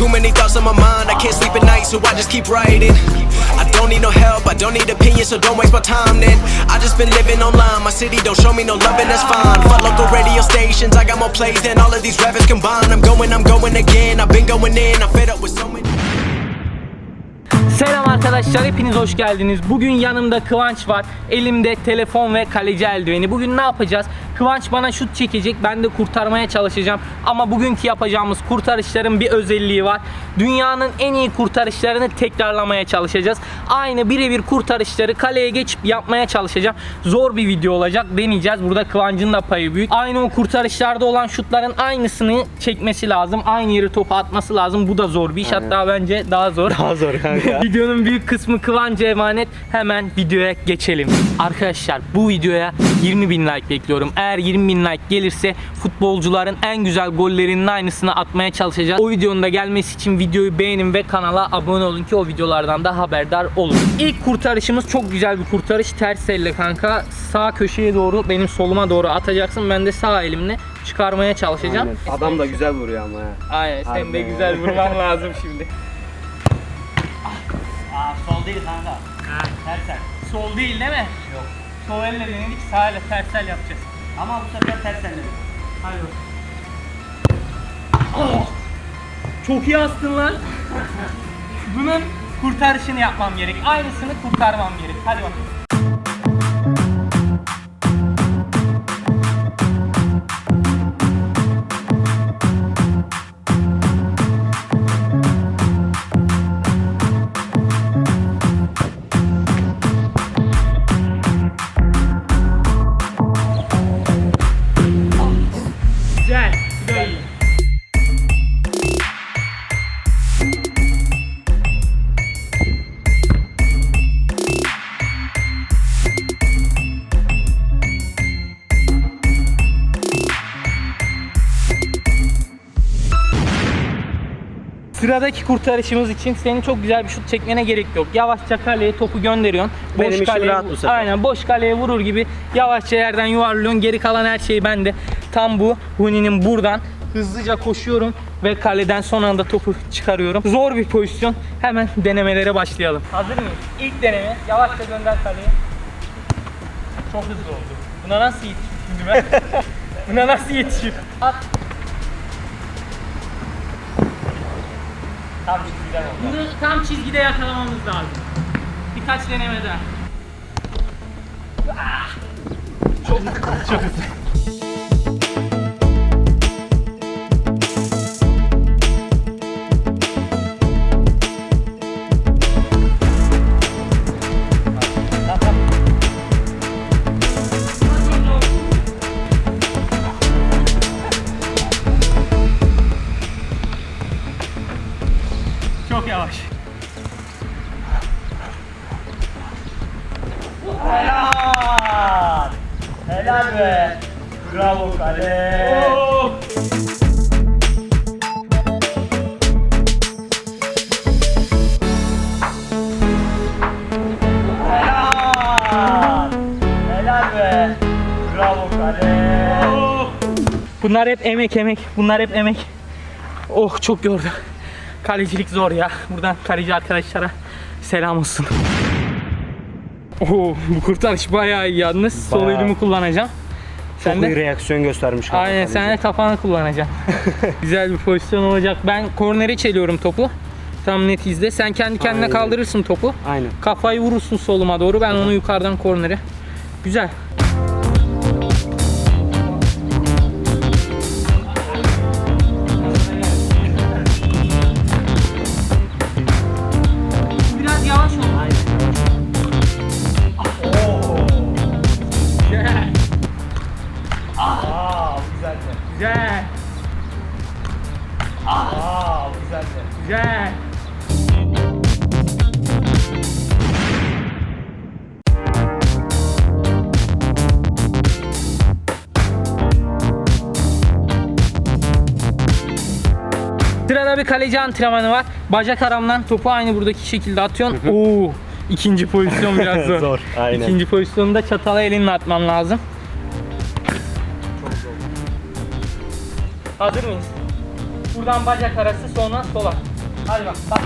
Too many thoughts on my mind, I can't sleep at night, so I just keep writing. I don't need no help, I don't need opinions, so don't waste my time then. I just been living online, my city don't show me no love, and that's fine. Fuck local radio stations, I got more plays than all of these rappers combined. I'm going, I'm going again, I've been going in, I'm fed up with so many. Selam arkadaşlar hepiniz hoş geldiniz. Bugün yanımda Kıvanç var. Elimde telefon ve kaleci eldiveni. Bugün ne yapacağız? Kıvanç bana şut çekecek. Ben de kurtarmaya çalışacağım. Ama bugünkü yapacağımız kurtarışların bir özelliği var. Dünyanın en iyi kurtarışlarını tekrarlamaya çalışacağız. Aynı birebir kurtarışları kaleye geçip yapmaya çalışacağım. Zor bir video olacak. Deneyeceğiz. Burada Kıvanç'ın da payı büyük. Aynı o kurtarışlarda olan şutların aynısını çekmesi lazım. Aynı yeri topu atması lazım. Bu da zor bir iş. Hatta bence daha zor. Daha zor kanka. Videonun büyük kısmı Kıvanç'a emanet. Hemen videoya geçelim. Arkadaşlar bu videoya 20 bin like bekliyorum. Eğer 20 bin like gelirse futbolcuların en güzel gollerinin aynısını atmaya çalışacağız. O videonun da gelmesi için videoyu beğenin ve kanala abone olun ki o videolardan da haberdar olun. İlk kurtarışımız çok güzel bir kurtarış. Ters elle kanka sağ köşeye doğru benim soluma doğru atacaksın. Ben de sağ elimle çıkarmaya çalışacağım. Aynen. Adam da güzel vuruyor ama ya. Aynen sen de Aynen. güzel vurman lazım şimdi. Aa sol değil kanka. Ha. Tersel. Sol değil değil mi? Yok. Sol elle denedik sağ elle tersel yapacağız. Ama bu sefer tersel dedik. Hadi. Oh! Çok iyi astın lan. Bunun kurtarışını yapmam gerek. Aynısını kurtarmam gerek. Hadi bakalım. Sıradaki kurtarışımız için senin çok güzel bir şut çekmene gerek yok. Yavaşça kaleye topu gönderiyorsun. Benim işim kaleye, rahat bu sefer. Aynen boş kaleye vurur gibi yavaşça yerden yuvarlıyorsun. Geri kalan her şey bende. Tam bu Huni'nin buradan hızlıca koşuyorum ve kaleden son anda topu çıkarıyorum. Zor bir pozisyon. Hemen denemelere başlayalım. Hazır mıyız? İlk deneme. Yavaşça gönder kaleye. Çok hızlı oldu. Buna nasıl yetişim şimdi ben? Buna nasıl yetişim? At. Tam çizgiden oldu. Bunu tam çizgide yakalamamız lazım. Birkaç deneme daha. Ah! Çok çok hızlı. Çok yavaş. Helal. Helal be. Bravo kale. Helal. Helal be. Bravo kale. Bunlar hep emek emek. Bunlar hep emek. Oh çok yordu. Kalecilik zor ya. Buradan kaleci arkadaşlara selam olsun. Oo, bu kurtarış bayağı iyi yalnız. Sol Bayağı. elimi kullanacağım. Çok Sen iyi de reaksiyon göstermiş. Aynen sen de kafanı kullanacaksın. Güzel bir pozisyon olacak. Ben kornere çeliyorum topu. Tam net izle. Sen kendi kendine Aynen. kaldırırsın topu. Aynen. Kafayı vurursun soluma doğru. Ben onu yukarıdan kornere. Güzel. Bir kaleci antrenmanı var. Bacak aramdan topu aynı buradaki şekilde atıyorsun. Oo, ikinci pozisyon biraz zor. Zor, aynen. İkinci pozisyonda çatala elinle atman lazım. Hazır mıyız? Şuradan bacak arası sonra sola. Hadi bak bak.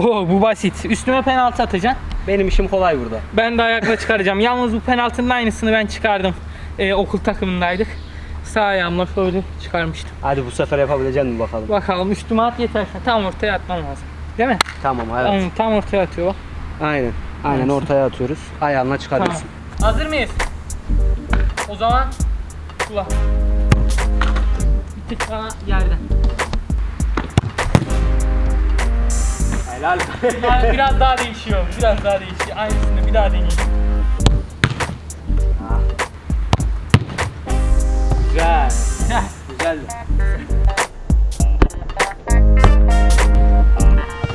Oo bu basit. Üstüme penaltı atacaksın. Benim işim kolay burada. Ben de ayakla çıkaracağım. Yalnız bu penaltının aynısını ben çıkardım. Ee, okul takımındaydık. Sağ ayağımla şöyle çıkarmıştım. Hadi bu sefer yapabilecek misin bakalım. Bakalım üstüme at yeter. Tam ortaya atman lazım. Değil mi? Tamam evet. Tam, tam ortaya atıyor bak. Aynen. Aynen ortaya atıyoruz. Ayağınla Tamam. çıkarıyorsun. Hazır mıyız? O zaman kula. Bir tık daha yerden. Helal. Yani biraz daha değişiyor. Biraz daha değişiyor. Aynısını bir daha deneyeyim. Güzel. Heh. Güzel.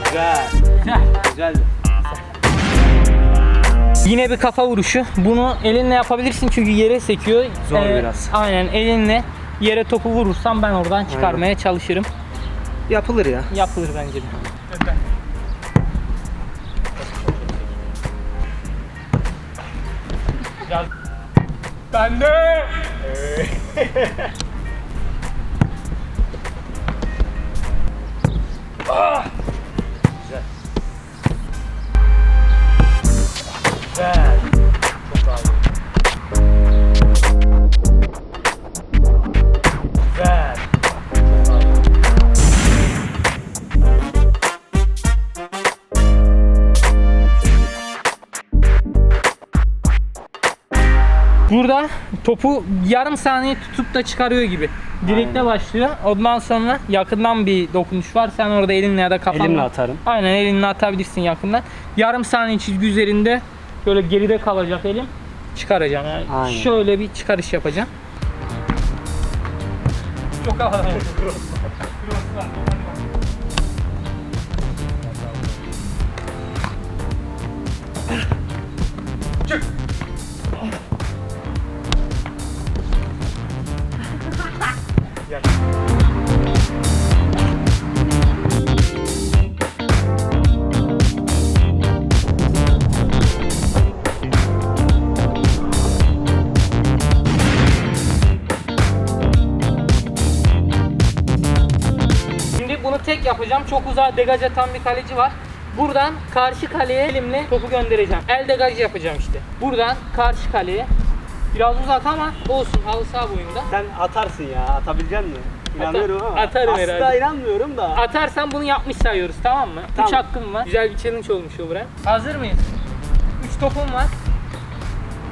Güzel. Güzel. Güzel. Yine bir kafa vuruşu. Bunu elinle yapabilirsin çünkü yere sekiyor. Zor biraz. Aynen elinle yere topu vurursan ben oradan çıkarmaya çalışırım. Yapılır ya. Yapılır bence de. Biraz... Ben de. Burada topu yarım saniye tutup da çıkarıyor gibi. Direkte Aynen. başlıyor. Ondan sonra yakından bir dokunuş var. Sen orada elinle ya da kafanla. Elimle atarım. Aynen elinle atabilirsin yakından. Yarım saniye çizgi üzerinde böyle geride kalacak elim. Çıkaracağım yani. Aynen. Şöyle bir çıkarış yapacağım. Çok havalı. Çok uzağa degaj atan bir kaleci var. Buradan karşı kaleye elimle topu göndereceğim. El degaj yapacağım işte. Buradan karşı kaleye. Biraz uzak ama olsun halı saha boyunda. Sen atarsın ya. Atabilecek misin? İnanıyorum ama. atarım Aslında herhalde. inanmıyorum da. Atarsan bunu yapmış sayıyoruz tamam mı? 3 Tamam. hakkım var. Güzel bir challenge olmuş o buraya. Hazır mıyız? 3 topum var.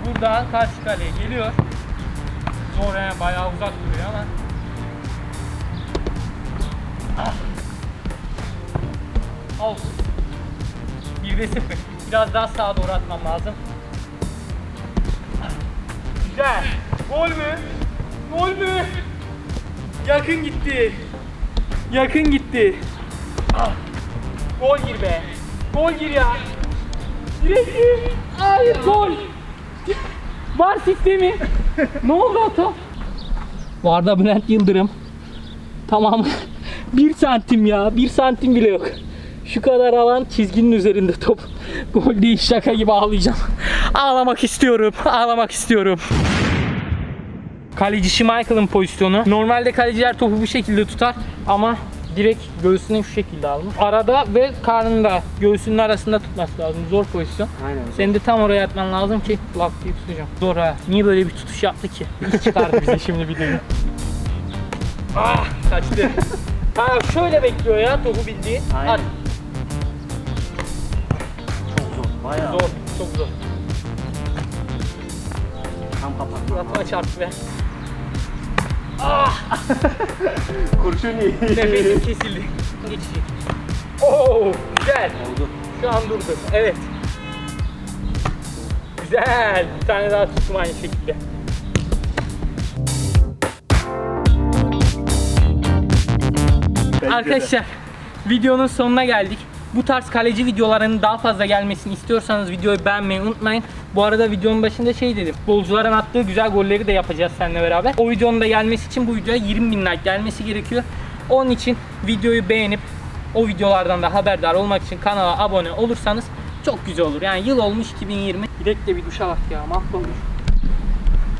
Buradan karşı kaleye geliyor. Zor yani bayağı uzak duruyor ama. Olsun. 1'de 0. Biraz daha sağa doğru atmam lazım. Güzel. Gol mü? Gol mü? Yakın gitti. Yakın gitti. Gol gir be. Gol gir ya. Direkt gir. Hayır gol. Var sistemi. ne oldu top? Varda Bülent Yıldırım. Tamam. bir santim ya. Bir santim bile yok. Şu kadar alan çizginin üzerinde top. Gol değil şaka gibi ağlayacağım. Ağlamak istiyorum. Ağlamak istiyorum. Kaleci Schmeichel'ın pozisyonu. Normalde kaleciler topu bu şekilde tutar ama direkt göğsüne şu şekilde almış. Arada ve karnında göğsünün arasında tutması lazım. Zor pozisyon. Aynen. Senin de tam oraya atman lazım ki lak diye tutacağım. Zor ha. Niye böyle bir tutuş yaptı ki? İyi çıkardı bize şimdi bir de. Ah kaçtı. ha şöyle bekliyor ya topu bildiği. Aynen. At. Bayağı. Zor. Çok zor. Tam kapatma. Suratına çarptı be. Kurşun iyi. Nefesim kesildi. Geçecek. Oo, güzel. Oldu. Şu an durdu. Evet. Güzel. Bir tane daha tuttum aynı şekilde. Arkadaşlar videonun sonuna geldik. Bu tarz kaleci videolarının daha fazla gelmesini istiyorsanız videoyu beğenmeyi unutmayın. Bu arada videonun başında şey dedim. Futbolcuların attığı güzel golleri de yapacağız seninle beraber. O videonun da gelmesi için bu videoya 20 bin like gelmesi gerekiyor. Onun için videoyu beğenip o videolardan da haberdar olmak için kanala abone olursanız çok güzel olur. Yani yıl olmuş 2020. Direkt de bir duşa bak ya mahvolmuş.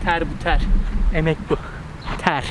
Ter bu ter. Emek bu. Ter.